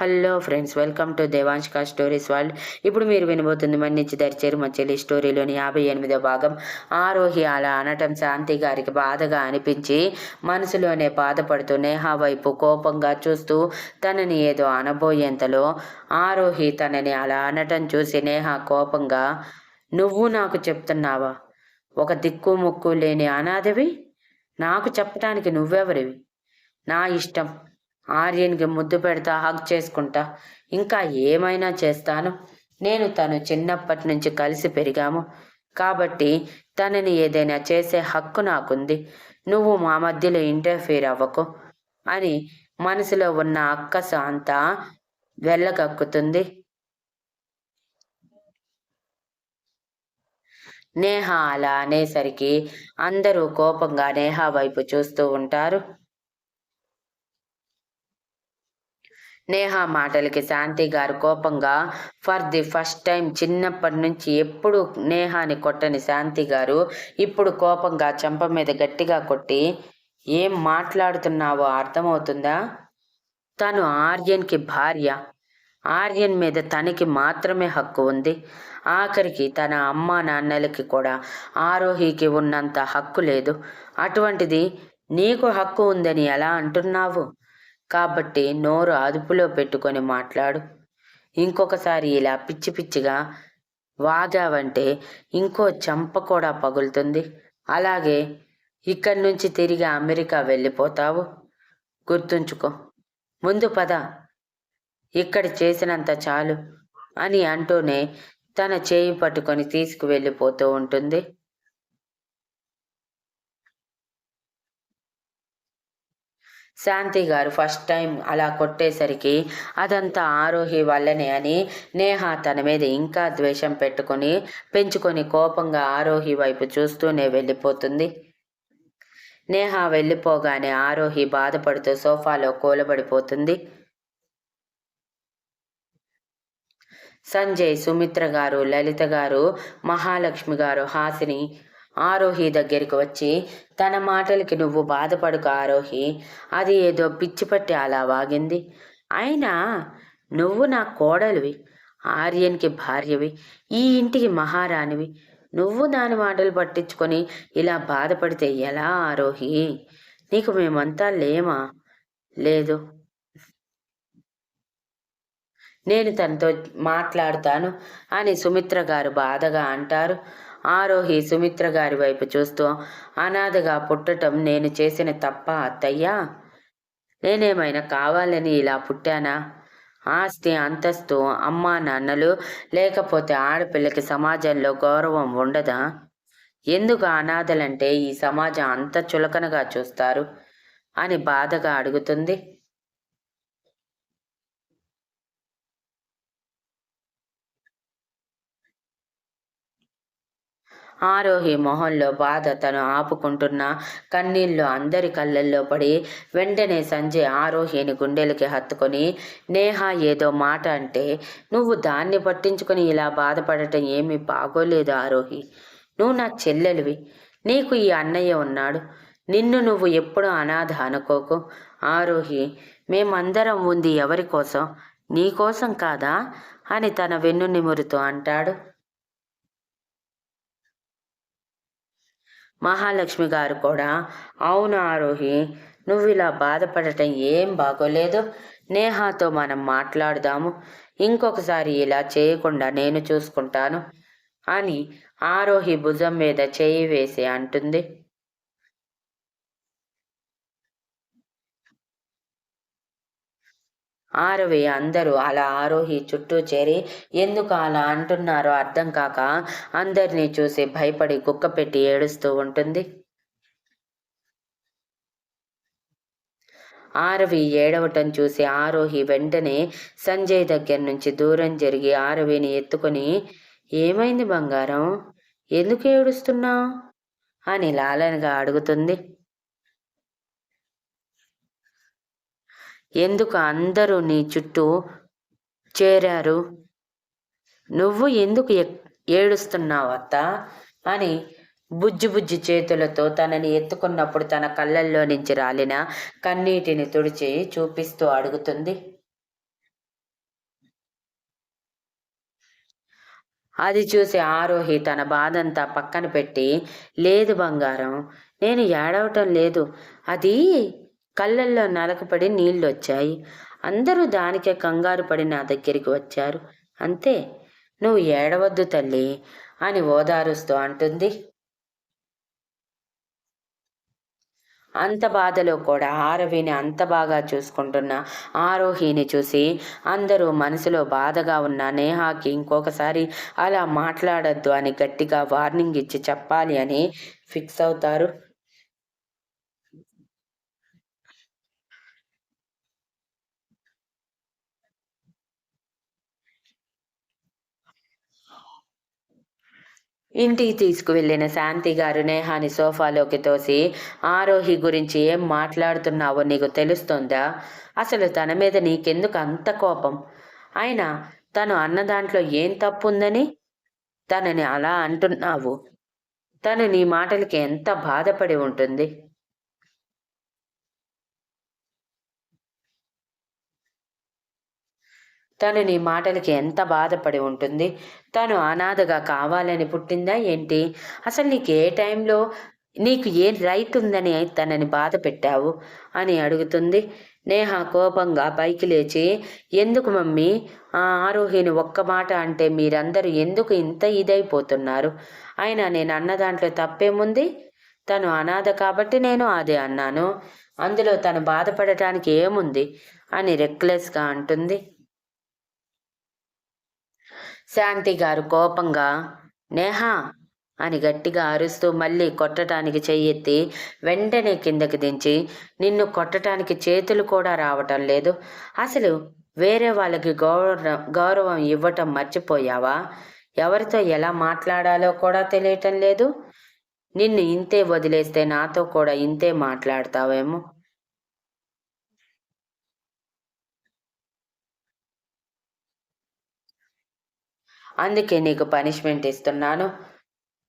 Hello friends welcome to Devanshika stories world. ఇప్పుడు మీరు వినబోతుంది మన్నించి దరిచేరు మచ్చలి స్టోరీలోని యాభై ఎనిమిదో భాగం. ఆరోహి అలా అనటం శాంతి గారికి బాధగా అనిపించి మనసులోనే బాధపడుతూ నేహా వైపు కోపంగా చూస్తూ తనని ఏదో అనబోయేంతలో ఆరోహి తనని అలా అనటం చూసి నేహా కోపంగా నువ్వు నాకు చెప్తున్నావా? ఒక దిక్కు ముక్కు లేని అనాథవి? నాకు చెప్పటానికి నువ్వెవరివి? నా ఇష్టం ఆర్యన్కి ముద్దు పెడతా హగ్ చేసుకుంటా. ఇంకా ఏమైనా చేస్తాను? నేను తను చిన్నప్పటి నుంచి కలిసి పెరిగాము. కాబట్టి తనని ఏదైనా చేసే హక్కు నాకుంది. నువ్వు మా మధ్యలో ఇంటర్ఫీర్ అవ్వకు అని మనసులో ఉన్న అక్కస అంతా వెళ్ళగక్కుతుంది. నేహ అలా అనేసరికి అందరూ కోపంగా నేహ వైపు చూస్తూ ఉంటారు. నేహ మాటలకి శాంతి గారు కోపంగా ఫర్ ది ఫస్ట్ టైం చిన్నప్పటి నుంచి ఎప్పుడు నేహాని కొట్టని శాంతి గారు ఇప్పుడు కోపంగా చెంప మీద గట్టిగా కొట్టి ఏం మాట్లాడుతున్నావో అర్థమవుతుందా? తను ఆర్యన్కి భార్య. ఆర్యన్ మీద తనకి మాత్రమే హక్కు ఉంది. ఆఖరికి తన అమ్మ నాన్నలకి కూడా ఆరోహికి ఉన్నంత హక్కు లేదు. అటువంటిది నీకు హక్కు ఉందని ఎలా అంటున్నావు? కాబట్టి నోరు అదుపులో పెట్టుకొని మాట్లాడు. ఇంకొకసారి ఇలా పిచ్చి పిచ్చిగా వాగావంటే ఇంకో చంప కూడా పగులుతుంది. అలాగే ఇక్కడి నుంచి తిరిగి అమెరికా వెళ్ళిపోతావు. గుర్తుంచుకో. ముందు పద. ఇక్కడ చేసినంత చాలు అని అంటూనే తన చేయి పట్టుకొని తీసుకువెళ్ళిపోతూ ఉంటుంది. శాంతి గారు ఫస్ట్ టైం అలా కొట్టేసరికి అదంతా ఆరోహి వల్లనే అని నేహ తన మీద ఇంకా ద్వేషం పెట్టుకొని పెంచుకొని కోపంగా ఆరోహి వైపు చూస్తూనే వెళ్ళిపోతుంది. నేహ వెళ్ళిపోగానే ఆరోహి బాధపడుతూ సోఫాలో కూలబడిపోతుంది. సంజయ్ సుమిత్ర గారు లలిత గారు మహాలక్ష్మి గారు హాసిని ఆరోహి దగ్గరికి వచ్చి తన మాటలకి నువ్వు బాధపడుకు ఆరోహి. అది ఏదో పిచ్చిపట్టి అలా వాగింది. అయినా నువ్వు నా కోడలివి ఆర్యన్కి భార్యవి ఈ ఇంటికి మహారాణివి. నువ్వు దాని మాటలు పట్టించుకొని ఇలా బాధపడితే ఎలా ఆరోహి? నీకు మేమంతా లేమా? లేదు. నేను తనతో మాట్లాడతాను అని సుమిత్ర గారు బాధగా అంటారు. ఆరోహి సుమిత్ర గారి వైపు చూస్తూ అనాథగా పుట్టటం నేను చేసిన తప్ప అత్తయ్యా? నేనేమైనా కావాలని ఇలా పుట్టానా? ఆస్తి అంతస్తు అమ్మా నాన్నలు లేకపోతే ఆడపిల్లకి సమాజంలో గౌరవం ఉండదా? ఎందుకు అనాథలంటే ఈ సమాజం అంత చులకనగా చూస్తారు? అని బాధగా అడుగుతుంది. ఆరోహి మొహంలో బాధ తను ఆపుకుంటున్న కన్నీళ్ళు అందరి కళ్ళల్లో పడి వెంటనే సంజయ్ ఆరోహిని గుండెలకి హత్తుకొని నేహ ఏదో మాట అంటే నువ్వు దాన్ని పట్టించుకొని ఇలా బాధపడటం ఏమీ బాగోలేదు ఆరోహి. నువ్వు నా చెల్లెలివి. నీకు ఈ అన్నయ్య ఉన్నాడు. నిన్ను నువ్వు ఎప్పుడు అనాథ అనుకోకు. ఆరోహి మేమందరం ఉంది ఎవరి కోసం? నీకోసం కాదా? అని తన వెన్ను నిమురుతూ అంటాడు. మహాలక్ష్మి గారు కూడా అవును ఆరోహి నువ్వు ఇలా బాధపడటం ఏం బాగోలేదు. నేహాతో మనం మాట్లాడదాము. ఇంకొకసారి ఇలా చేయకుండా నేను చూసుకుంటాను అని ఆరోహి భుజం మీద చేయి వేసి అంటుంది. ఆరవి అందరూ అలా ఆరోహి చుట్టూ చేరి ఎందుకు అలా అంటున్నారో అర్థం కాక అందరినీ చూసి భయపడి కుక్క పెట్టి ఏడుస్తూ ఉంటుంది. ఆరవి ఏడవటం చూసి ఆరోహి వెంటనే సంజయ్ దగ్గర నుంచి దూరం జరిగి ఆరవిని ఎత్తుకొని ఏమైంది బంగారం? ఎందుకు ఏడుస్తున్నావు? అని లాలనగా అడుగుతుంది. ఎందుకు అందరూ నీ చుట్టూ చేరారు? నువ్వు ఎందుకు ఏడుస్తున్నావు అత్త? అని బుజ్జి బుజ్జి చేతులతో తనని ఎత్తుకున్నప్పుడు తన కళ్ళల్లో నుంచి రాలిన కన్నీటిని తుడిచి చూపిస్తూ అడుగుతుంది. అది చూసి ఆరోహి తన బాధంతా పక్కన పెట్టి లేదు బంగారం నేను ఏడవటం లేదు. అది కళ్ళల్లో నలకపడి నీళ్ళు వచ్చాయి అందరూ దానికే కంగారు పడి నా దగ్గరికి వచ్చారు. అంతే నువ్వు ఏడవద్దు తల్లి అని ఓదారుస్తూ అంటుంది. అంత బాధలో కూడా ఆరవిని అంత బాగా చూసుకుంటున్న ఆరోహిని చూసి అందరూ మనసులో బాధగా ఉన్న నేహాకి ఇంకొకసారి అలా మాట్లాడద్దు అని గట్టిగా వార్నింగ్ ఇచ్చి చెప్పాలి అని ఫిక్స్ అవుతారు. ఇంటికి తీసుకువెళ్ళిన శాంతి గారు నేహాని సోఫాలోకి తోసి ఆరోహి గురించి ఏం మాట్లాడుతున్నావో నీకు తెలుస్తుందా? అసలు తన మీద నీకెందుకు అంత కోపం? అయినా తను అన్న దాంట్లో ఏం తప్పుందని? తనని అలా అంటున్నావు. తను నీ మాటలకి ఎంత బాధపడి ఉంటుంది? తను నీ మాటలకి ఎంత బాధపడి ఉంటుంది? తను అనాథగా కావాలని పుట్టిందా ఏంటి? అసలు నీకు ఏ టైంలో నీకు ఏ రైట్ ఉందని తనని బాధ పెట్టావు? అని అడుగుతుంది. నేహ కోపంగా పైకి లేచి ఎందుకు మమ్మీ? ఆ ఆరోహిని ఒక్క మాట అంటే మీరందరూ ఎందుకు ఇంత ఇదైపోతున్నారు? అయినా నేను అన్న దాంట్లో తప్పేముంది? తను అనాథ కాబట్టి నేను అదే అన్నాను. అందులో తను బాధపడటానికి ఏముంది? అని రెక్లెస్గా అంటుంది. శాంతి గారు కోపంగా నేహా అని గట్టిగా అరుస్తూ మళ్ళీ కొట్టడానికి చెయ్యెత్తి వెంటనే కిందకి దించి నిన్ను కొట్టడానికి చేతులు కూడా రావటం లేదు. అసలు వేరే వాళ్ళకి గౌరవ గౌరవం ఇవ్వటం మర్చిపోయావా? ఎవరితో ఎలా మాట్లాడాలో కూడా తెలియటం లేదు. నిన్ను ఇంతే వదిలేస్తే నాతో కూడా ఇంతే మాట్లాడతావేమో. అందుకే నీకు పనిష్మెంట్ ఇస్తున్నాను.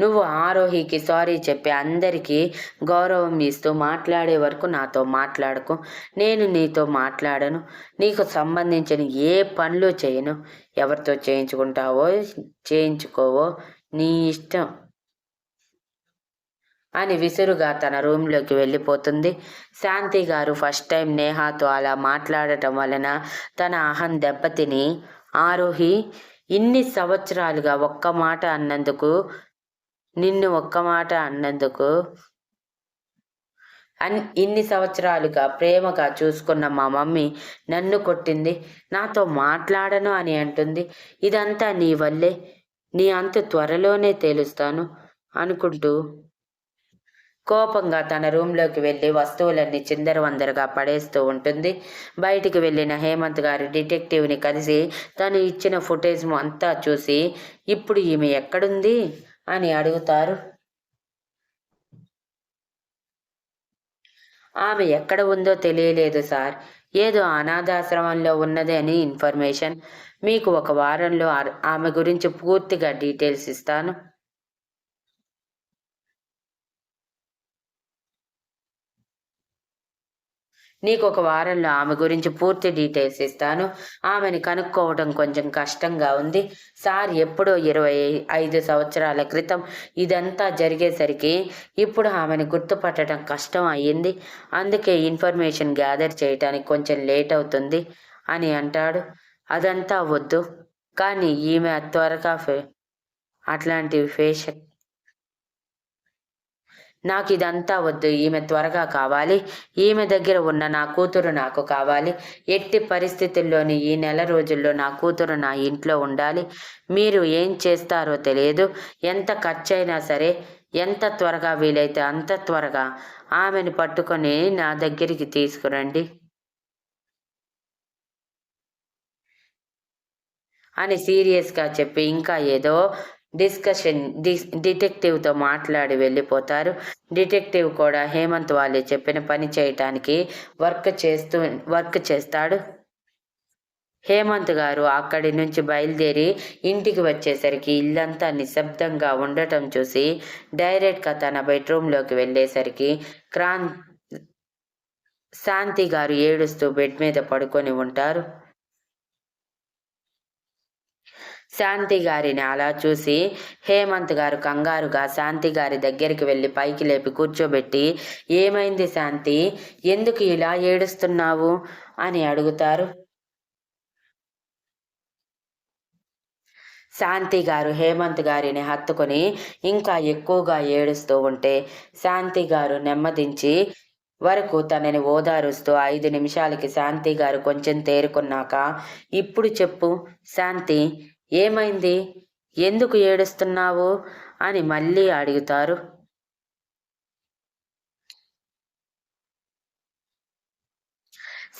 నువ్వు ఆరోహికి సారీ చెప్పి అందరికీ గౌరవం ఇస్తూ మాట్లాడే వరకు నాతో మాట్లాడకు. నేను నీతో మాట్లాడను. నీకు సంబంధించిన ఏ పనులు చేయను. ఎవరితో చేయించుకుంటావో చేయించుకోవో నీ ఇష్టం. అని విసురుగా తన రూమ్లోకి వెళ్ళిపోతుంది. శాంతి గారు ఫస్ట్ టైం నేహాతో అలా మాట్లాడటం వలన తన అహం దెబ్బతిని ఆరోహి ఇన్ని సంవత్సరాలుగా ఒక్క మాట అన్నందుకు నిన్ను ఒక్క మాట అన్నందుకు అన్ ఇన్ని సంవత్సరాలుగా ప్రేమగా చూసుకున్న మా మమ్మీ నన్ను కొట్టింది. నాతో మాట్లాడను అని అంటుంది. ఇదంతా నీ వల్లే నీ అంత త్వరలోనే తేలుస్తాను అనుకుంటూ కోపంగా తన రూంలోకి వెళ్ళి వస్తువులన్నీ చిందరవందరగా పడేస్తూ ఉంటుంది. బయటికి వెళ్ళిన హేమంత్ గారు డిటెక్టివ్ని కలిసి తను ఇచ్చిన ఫుటేజ్ అంతా చూసి ఇప్పుడు ఈమె ఎక్కడుంది? అని అడుగుతారు. ఆమె ఎక్కడ ఉందో తెలియలేదు సార్. ఏదో అనాథాశ్రమంలో ఉన్నది అని ఇన్ఫర్మేషన్. మీకు ఒక వారంలో ఆమె గురించి పూర్తిగా డీటెయిల్స్ ఇస్తాను. నీకు ఒక వారంలో ఆమె గురించి పూర్తి డీటెయిల్స్ ఇస్తాను. ఆమెని కనుక్కోవడం కొంచెం కష్టంగా ఉంది. సార్ ఎప్పుడో ఇరవై ఐదు సంవత్సరాల క్రితం ఇదంతా జరిగేసరికి ఇప్పుడు ఆమెను గుర్తుపట్టడం కష్టం అయ్యింది. అందుకే ఇన్ఫర్మేషన్ గ్యాదర్ చేయడానికి కొంచెం లేట్ అవుతుంది అని అంటాడు. అదంతా వద్దు. కానీ ఈమె త్వరగా ఫే అట్లాంటివి ఫేషక్ నాకు ఇదంతా వద్దు ఈమె త్వరగా కావాలి. ఈమె దగ్గర ఉన్న నా కూతురు నాకు కావాలి. ఎట్టి పరిస్థితుల్లోని ఈ నెల రోజుల్లో నా కూతురు నా ఇంట్లో ఉండాలి. మీరు ఏం చేస్తారో తెలియదు. ఎంత ఖర్చైనా సరే ఎంత త్వరగా వీలైతే అంత త్వరగా ఆమెను పట్టుకొని నా దగ్గరికి తీసుకురండి. అని సీరియస్గా చెప్పి ఇంకా ఏదో డిస్కషన్ డి డిటెక్టివ్తో మాట్లాడి వెళ్ళిపోతారు. డిటెక్టివ్ కూడా హేమంత్ వాళ్ళు చెప్పిన పని చేయటానికి వర్క్ చేస్తూ వర్క్ చేస్తాడు. హేమంత్ గారు అక్కడి నుంచి బయలుదేరి ఇంటికి వచ్చేసరికి ఇల్లంతా నిశ్శబ్దంగా ఉండటం చూసి డైరెక్ట్గా తన బెడ్రూమ్లోకి వెళ్ళేసరికి క్రాంత్ శాంతి గారు ఏడుస్తూ బెడ్ మీద పడుకొని ఉంటారు. శాంతి గారిని అలా చూసి హేమంత్ గారు కంగారుగా శాంతి గారి దగ్గరికి వెళ్ళి పైకి లేపి కూర్చోబెట్టి ఏమైంది శాంతి? ఎందుకు ఇలా ఏడుస్తున్నావు? అని అడుగుతారు. శాంతి గారు హేమంత్ గారిని హత్తుకొని ఇంకా ఎక్కువగా ఏడుస్తూ ఉంటే శాంతి గారు నెమ్మదించి వరకు తనని ఓదారుస్తూ ఐదు నిమిషాలకి శాంతి గారు కొంచెం తేరుకున్నాక ఇప్పుడు చెప్పు శాంతి ఏమైంది? ఎందుకు ఏడుస్తున్నావు? అని మళ్ళీ అడుగుతారు.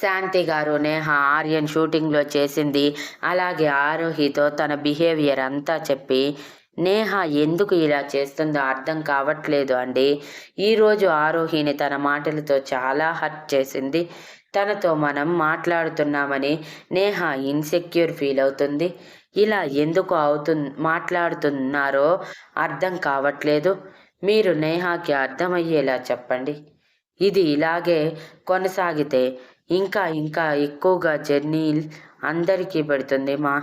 శాంతి గారు నేహ ఆర్యన్ షూటింగ్లో చేసింది. అలాగే ఆరోహితో తన బిహేవియర్ అంతా చెప్పి నేహ ఎందుకు ఇలా చేస్తుందో అర్థం కావట్లేదు అండి. ఈరోజు ఆరోహిని తన మాటలతో చాలా హర్ట్ చేసింది. తనతో మనం మాట్లాడుతున్నామని నేహ ఇన్సెక్యూర్ ఫీల్ అవుతుంది. ఇలా ఎందుకు అవుతు మాట్లాడుతున్నారో అర్థం కావట్లేదు. మీరు నేహాకి అర్థమయ్యేలా చెప్పండి. ఇది ఇలాగే కొనసాగితే ఇంకా ఇంకా ఎక్కువగా జర్నీ అందరికీ పెడుతుంది మా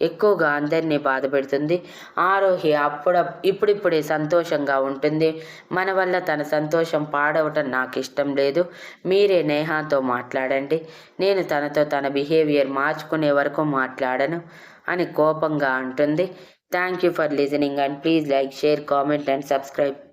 ఎక్కువగా అందరినీ బాధ పెడుతుంది. ఆరోహి అప్పుడ ఇప్పుడిప్పుడే సంతోషంగా ఉంటుంది. మన వల్ల తన సంతోషం పాడవటం నాకు ఇష్టం లేదు. మీరే నేహాతో మాట్లాడండి. నేను తనతో తన బిహేవియర్ మార్చుకునే వరకు మాట్లాడను అని కోపంగా అంటుంది. Thank you for listening and please like share comment and subscribe.